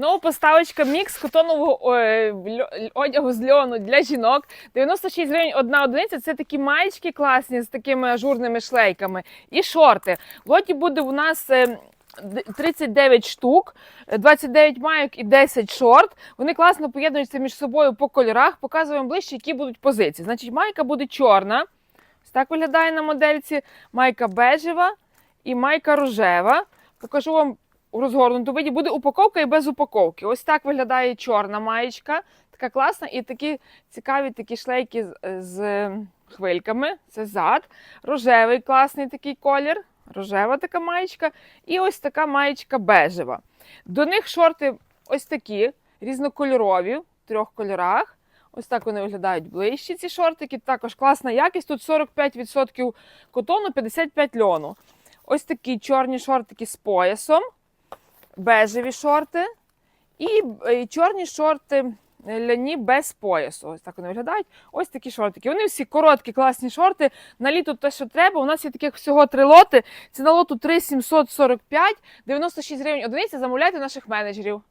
Нова поставочка мікс котонового е, одягу з льону для жінок. 96 гривень одна одиниця. Це такі маєчки класні з такими ажурними шлейками. І шорти. В лоті буде у нас. е, 39 штук, е, 29 майок і 10 шорт. Вони класно поєднуються між собою по кольорах. Показуємо ближче, які будуть позиції. Значить, майка буде чорна. Ось так виглядає на модельці. Майка бежева і майка рожева. Покажу вам у розгорнутому виді. Буде упаковка і без упаковки. Ось так виглядає чорна маєчка. Така класна і такі цікаві такі шлейки з, з хвильками. Це зад. Рожевий класний такий колір. Рожева така маєчка. І ось така маєчка бежева. До них шорти ось такі, різнокольорові, в трьох кольорах. Ось так вони виглядають ближче. Ці шортики. Також класна якість. Тут 45% котону, 55 льону. Ось такі чорні шортики з поясом, бежеві шорти і е, чорні шорти е, ляні без поясу. Ось так вони виглядають. Ось такі шортики. Вони всі короткі, класні шорти. На літо те, що треба. У нас є таких всього три лоти. Ціна лоту 3745, 96 гривень одиниця. Замовляйте наших менеджерів.